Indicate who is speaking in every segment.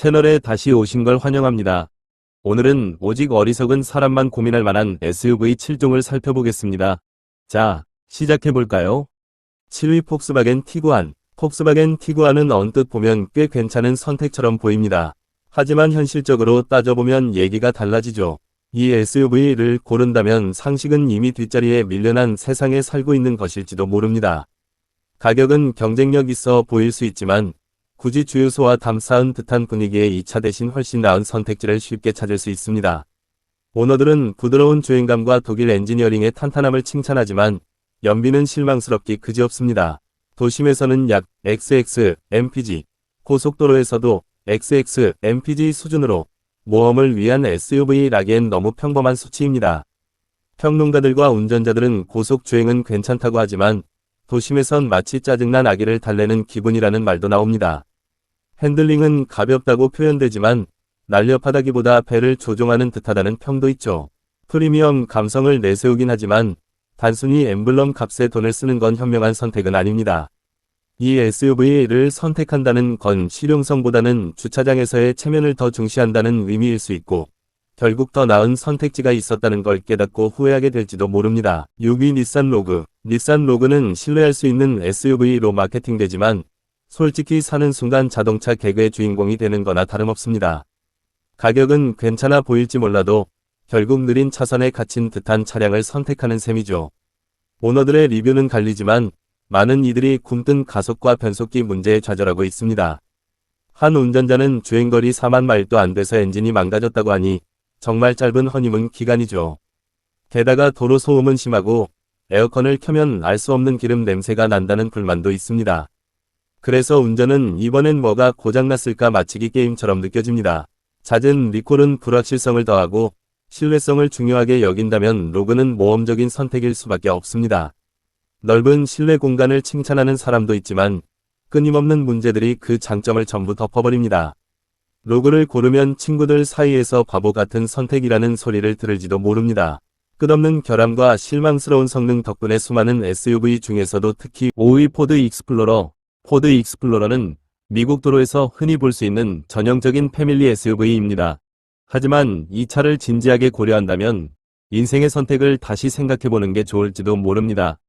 Speaker 1: 채널에 다시 오신 걸 환영합니다. 오늘은 오직 어리석은 사람만 고민할 만한 SUV 7종을 살펴보겠습니다. 자, 시작해볼까요? 7위 폭스바겐 티구안. 폭스바겐 티구안은 언뜻 보면 꽤 괜찮은 선택처럼 보입니다. 하지만 현실적으로 따져보면 얘기가 달라지죠. 이 SUV를 고른다면 상식은 이미 뒷자리에 밀려난 세상에 살고 있는 것일지도 모릅니다. 가격은 경쟁력 있어 보일 수 있지만 굳이 주유소와 담쌓은 듯한 분위기의 이 차 대신 훨씬 나은 선택지를 쉽게 찾을 수 있습니다. 오너들은 부드러운 주행감과 독일 엔지니어링의 탄탄함을 칭찬하지만 연비는 실망스럽기 그지없습니다. 도심에서는 약 XX, MPG, 고속도로에서도 XX, MPG 수준으로 모험을 위한 SUV라기엔 너무 평범한 수치입니다. 평론가들과 운전자들은 고속 주행은 괜찮다고 하지만 도심에선 마치 짜증난 아기를 달래는 기분이라는 말도 나옵니다. 핸들링은 가볍다고 표현되지만 날렵하다기보다 배를 조종하는 듯하다는 평도 있죠. 프리미엄 감성을 내세우긴 하지만 단순히 엠블럼 값에 돈을 쓰는 건 현명한 선택은 아닙니다. 이 SUV를 선택한다는 건 실용성보다는 주차장에서의 체면을 더 중시한다는 의미일 수 있고 결국 더 나은 선택지가 있었다는 걸 깨닫고 후회하게 될지도 모릅니다. 6위 닛산 로그 닛산 로그는 신뢰할 수 있는 SUV로 마케팅되지만 솔직히 사는 순간 자동차 개그의 주인공이 되는 거나 다름없습니다. 가격은 괜찮아 보일지 몰라도 결국 느린 차선에 갇힌 듯한 차량을 선택하는 셈이죠. 오너들의 리뷰는 갈리지만 많은 이들이 굼뜬 가속과 변속기 문제에 좌절하고 있습니다. 한 운전자는 주행거리 4만 마일도 안 돼서 엔진이 망가졌다고 하니 정말 짧은 허니문 기간이죠. 게다가 도로 소음은 심하고 에어컨을 켜면 알 수 없는 기름 냄새가 난다는 불만도 있습니다. 그래서 운전은 이번엔 뭐가 고장났을까 마치기 게임처럼 느껴집니다. 잦은 리콜은 불확실성을 더하고 신뢰성을 중요하게 여긴다면 로그는 모험적인 선택일 수밖에 없습니다. 넓은 실내 공간을 칭찬하는 사람도 있지만 끊임없는 문제들이 그 장점을 전부 덮어버립니다. 로그를 고르면 친구들 사이에서 바보 같은 선택이라는 소리를 들을지도 모릅니다. 끝없는 결함과 실망스러운 성능 덕분에 수많은 SUV 중에서도 특히 5위 포드 익스플로러, 포드 익스플로러는 미국 도로에서 흔히 볼 수 있는 전형적인 패밀리 SUV입니다. 하지만 이 차를 진지하게 고려한다면 인생의 선택을 다시 생각해보는 게 좋을지도 모릅니다.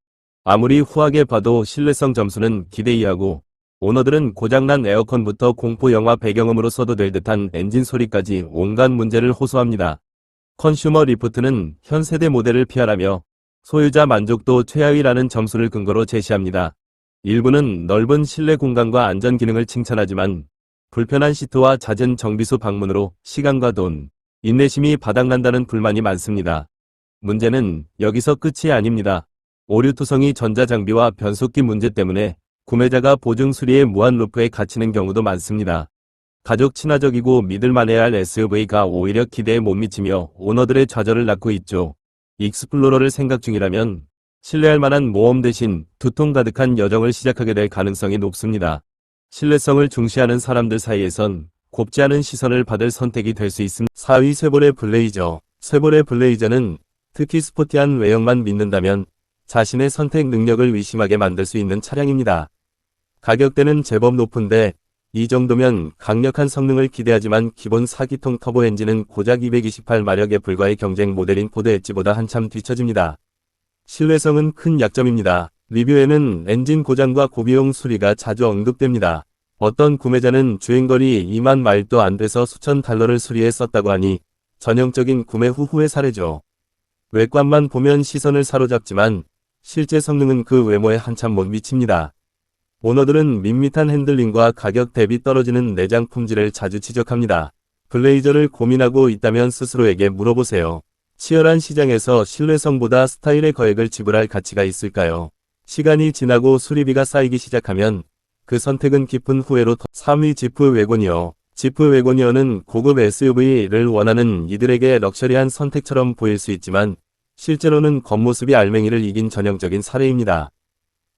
Speaker 1: 아무리 후하게 봐도 신뢰성 점수는 기대 이하고 오너들은 고장난 에어컨부터 공포 영화 배경음으로 써도 될 듯한 엔진 소리까지 온갖 문제를 호소합니다. 컨슈머 리포트는 현 세대 모델을 피하라며 소유자 만족도 최하위라는 점수를 근거로 제시합니다. 일부는 넓은 실내 공간과 안전 기능을 칭찬하지만 불편한 시트와 잦은 정비소 방문으로 시간과 돈, 인내심이 바닥난다는 불만이 많습니다. 문제는 여기서 끝이 아닙니다. 오류 투성이 전자장비와 변속기 문제 때문에 구매자가 보증 수리에 무한 루프에 갇히는 경우도 많습니다. 가족 친화적이고 믿을만해야 할 SUV가 오히려 기대에 못 미치며 오너들의 좌절을 낳고 있죠. 익스플로러를 생각 중이라면 신뢰할 만한 모험 대신 두통 가득한 여정을 시작하게 될 가능성이 높습니다. 신뢰성을 중시하는 사람들 사이에선 곱지 않은 시선을 받을 선택이 될 수 있습니다. 4위 쉐보레 블레이저 쉐보레 블레이저는 특히 스포티한 외형만 믿는다면 자신의 선택 능력을 의심하게 만들 수 있는 차량입니다. 가격대는 제법 높은데 이 정도면 강력한 성능을 기대하지만 기본 4기통 터보 엔진은 고작 228마력에 불과해 경쟁 모델인 포드 엣지보다 한참 뒤처집니다. 신뢰성은 큰 약점입니다. 리뷰에는 엔진 고장과 고비용 수리가 자주 언급됩니다. 어떤 구매자는 주행거리 2만 마일도 안 돼서 수천 달러를 수리해 썼다고 하니 전형적인 구매 후 후회 사례죠. 외관만 보면 시선을 사로잡지만 실제 성능은 그 외모에 한참 못 미칩니다. 오너들은 밋밋한 핸들링과 가격 대비 떨어지는 내장 품질을 자주 지적합니다. 블레이저를 고민하고 있다면 스스로에게 물어보세요. 치열한 시장에서 신뢰성보다 스타일의 거액을 지불할 가치가 있을까요? 시간이 지나고 수리비가 쌓이기 시작하면 그 선택은 깊은 후회로 3위 지프 웨고니어 지프 웨고니어는 고급 SUV를 원하는 이들에게 럭셔리한 선택처럼 보일 수 있지만 실제로는 겉모습이 알맹이를 이긴 전형적인 사례입니다.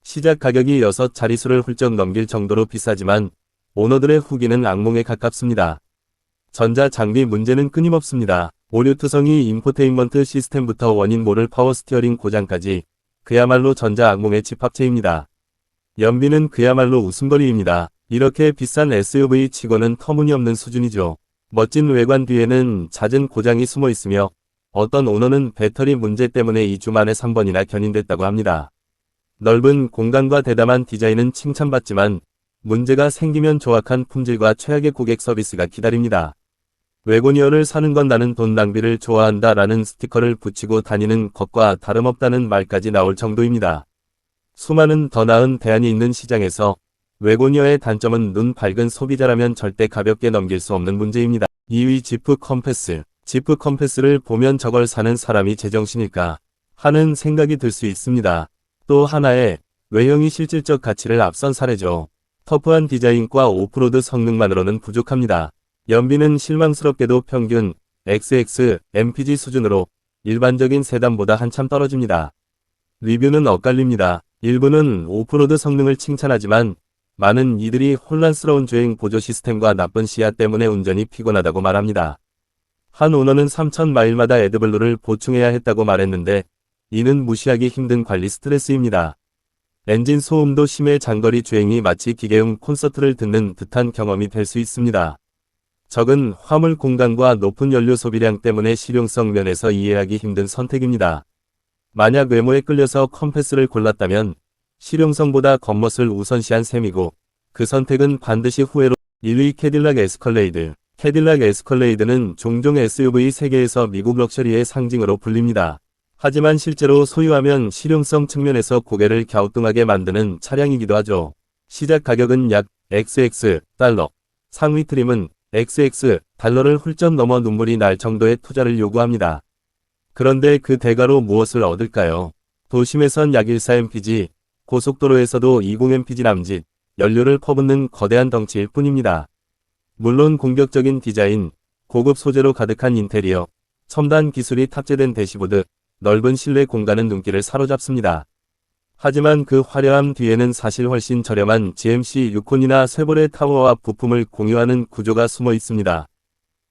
Speaker 1: 시작 가격이 6자릿수를 훌쩍 넘길 정도로 비싸지만 오너들의 후기는 악몽에 가깝습니다. 전자 장비 문제는 끊임없습니다. 오류투성이 인포테인먼트 시스템부터 원인 모를 파워 스티어링 고장까지 그야말로 전자 악몽의 집합체입니다. 연비는 그야말로 웃음거리입니다. 이렇게 비싼 SUV 치고는 터무니없는 수준이죠. 멋진 외관 뒤에는 잦은 고장이 숨어 있으며 어떤 오너는 배터리 문제 때문에 2주 만에 3번이나 견인됐다고 합니다. 넓은 공간과 대담한 디자인은 칭찬받지만 문제가 생기면 조악한 품질과 최악의 고객 서비스가 기다립니다. 외고니어를 사는 건 나는 돈 낭비를 좋아한다 라는 스티커를 붙이고 다니는 것과 다름없다는 말까지 나올 정도입니다. 수많은 더 나은 대안이 있는 시장에서 외고니어의 단점은 눈 밝은 소비자라면 절대 가볍게 넘길 수 없는 문제입니다. 2위 지프 컴패스. 지프 컴패스를 보면 저걸 사는 사람이 제정신일까 하는 생각이 들 수 있습니다. 또 하나의 외형이 실질적 가치를 앞선 사례죠. 터프한 디자인과 오프로드 성능만으로는 부족합니다. 연비는 실망스럽게도 평균 XX, MPG 수준으로 일반적인 세단보다 한참 떨어집니다. 리뷰는 엇갈립니다. 일부는 오프로드 성능을 칭찬하지만 많은 이들이 혼란스러운 주행 보조 시스템과 나쁜 시야 때문에 운전이 피곤하다고 말합니다. 한 오너는 3,000마일마다 에드블루를 보충해야 했다고 말했는데 이는 무시하기 힘든 관리 스트레스입니다. 엔진 소음도 심해 장거리 주행이 마치 기계음 콘서트를 듣는 듯한 경험이 될 수 있습니다. 적은 화물 공간과 높은 연료 소비량 때문에 실용성 면에서 이해하기 힘든 선택입니다. 만약 외모에 끌려서 컴패스를 골랐다면 실용성보다 겉멋을 우선시한 셈이고 그 선택은 반드시 후회로 1위 캐딜락 에스컬레이드 캐딜락 에스컬레이드는 종종 SUV 세계에서 미국 럭셔리의 상징으로 불립니다. 하지만 실제로 소유하면 실용성 측면에서 고개를 갸우뚱하게 만드는 차량이기도 하죠. 시작 가격은 약 XX 달러. 상위 트림은 XX 달러를 훌쩍 넘어 눈물이 날 정도의 투자를 요구합니다. 그런데 그 대가로 무엇을 얻을까요? 도심에선 약 14mpg, 고속도로에서도 20mpg 남짓, 연료를 퍼붓는 거대한 덩치일 뿐입니다. 물론 공격적인 디자인, 고급 소재로 가득한 인테리어, 첨단 기술이 탑재된 대시보드, 넓은 실내 공간은 눈길을 사로잡습니다. 하지만 그 화려함 뒤에는 사실 훨씬 저렴한 GMC 유콘이나 쉐보레 타워와 부품을 공유하는 구조가 숨어 있습니다.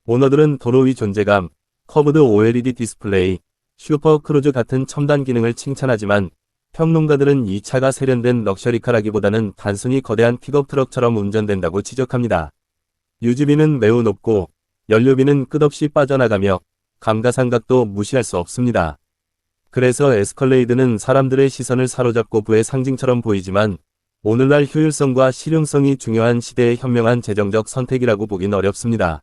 Speaker 1: 오너들은 도로 위 존재감, 커브드 OLED 디스플레이, 슈퍼 크루즈 같은 첨단 기능을 칭찬하지만 평론가들은 이 차가 세련된 럭셔리카라기보다는 단순히 거대한 픽업 트럭처럼 운전된다고 지적합니다. 유지비는 매우 높고 연료비는 끝없이 빠져나가며 감가상각도 무시할 수 없습니다. 그래서 에스컬레이드는 사람들의 시선을 사로잡고 부의 상징처럼 보이지만 오늘날 효율성과 실용성이 중요한 시대의 현명한 재정적 선택이라고 보긴 어렵습니다.